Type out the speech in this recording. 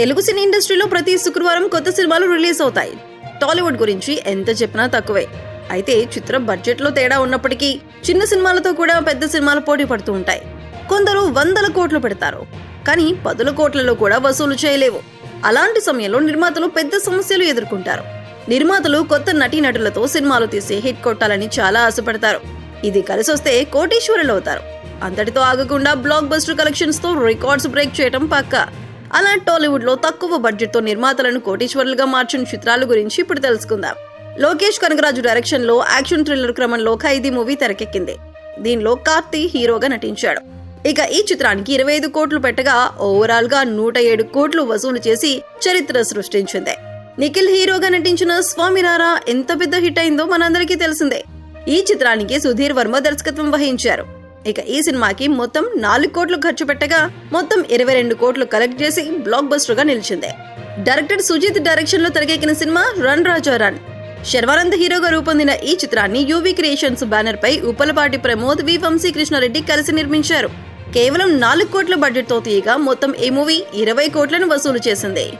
తెలుగు సినీ ఇండస్ట్రీలో ప్రతి శుక్రవారం కొత్త సినిమాలు రిలీజ్ అవుతాయి. టాలీవుడ్ గురించి ఎంత చెప్పినా తక్కువే. అయితే చిత్ర బడ్జెట్లో తేడా ఉన్నప్పటికీ చిన్న సినిమాలతో కూడా పెద్ద సినిమాలు పోటీ పడుతూ ఉంటాయి. కొందరు వందల కోట్లు పెడతారు. కానీ పదుల కోట్లలో కూడా వసూలు చేయలేవు. అలాంటి సమయంలో నిర్మాతలు పెద్ద సమస్యలు ఎదుర్కొంటారు. నిర్మాతలు కొత్త నటీనటులతో సినిమాలు తీసి హిట్ కొట్టాలని చాలా ఆశపడతారు. ఇది కలిసొస్తే కోటీశ్వరులు అవుతారు. అంతటితో ఆగకుండా బ్లాక్ బస్టర్ కలెక్షన్స్తో రికార్డ్స్ బ్రేక్ చేయటం పక్కా. అలా టాలీవుడ్లో తక్కువ బడ్జెట్తో నిర్మాతలను కోటీశ్వరులుగా మార్చిన చిత్రాల గురించి ఇప్పుడు తెలుసుకుందాం. లోకేష్ కనగరాజు డైరెక్షన్లో యాక్షన్ థ్రిల్లర్ క్రమంలో ఖైదీ మూవీ తెరకెక్కింది. దీనిలో కార్తీ హీరోగా నటించాడు. ఇక ఈ చిత్రానికి ఇరవై ఐదు కోట్లు పెట్టగా ఓవరాల్గా నూట ఏడు కోట్లు వసూలు చేసి చరిత్ర సృష్టించింది. నిఖిల్ హీరోగా నటించిన స్వామినారా ఎంత పెద్ద హిట్ అయిందో మనందరికీ తెలిసిందే. ఈ చిత్రానికి సుధీర్ వర్మ దర్శకత్వం వహించారు. ఇక ఈ సినిమాకి మొత్తం నాలుగు కోట్లు ఖర్చు పెట్టగా మొత్తం ఇరవై రెండు కోట్లు కలెక్ట్ చేసి బ్లాక్ బస్టర్గా నిలిచింది. డైరెక్టర్ సుజిత్ డైరెక్షన్లో తెరకెక్కిన cinema run Raja run. Sharwanand హీరోగా రూపొందిన ఈ చిత్రాన్ని యూవీ క్రియేషన్స్ బ్యానర్ పై ఉప్పలపాటి ప్రమోద్ వి. వంశీ కృష్ణారెడ్డి కలిసి నిర్మించారు. కేవలం నాలుగు కోట్ల బడ్జెట్తో తీయగా మొత్తం ఈ మూవీ ఇరవై కోట్లను వసూలు చేసింది.